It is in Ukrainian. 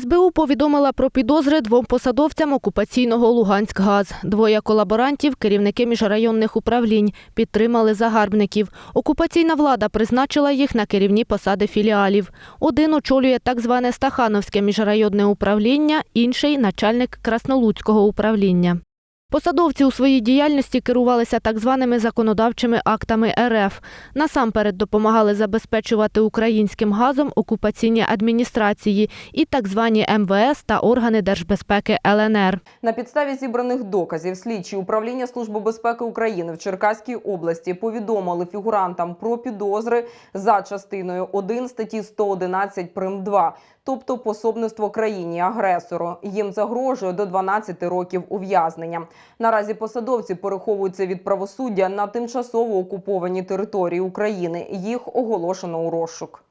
СБУ повідомила про підозри двом посадовцям окупаційного Луганськгаз. Двоє колаборантів, керівники міжрайонних управлінь, підтримали загарбників. Окупаційна влада призначила їх на керівні посади філіалів. Один очолює так зване Стахановське міжрайонне управління, інший начальник Краснолуцького управління. Посадовці у своїй діяльності керувалися так званими законодавчими актами РФ. Насамперед допомагали забезпечувати українським газом окупаційні адміністрації і так звані МВС та органи держбезпеки ЛНР. На підставі зібраних доказів слідчі управління Служби безпеки України в Черкаській області повідомили фігурантам про підозри за частиною 1 статті 111 прим 2, тобто пособництво країні агресору. Їм загрожує до 12 років ув'язнення. Наразі посадовці переховуються від правосуддя на тимчасово окуповані території України. Їх оголошено у розшук.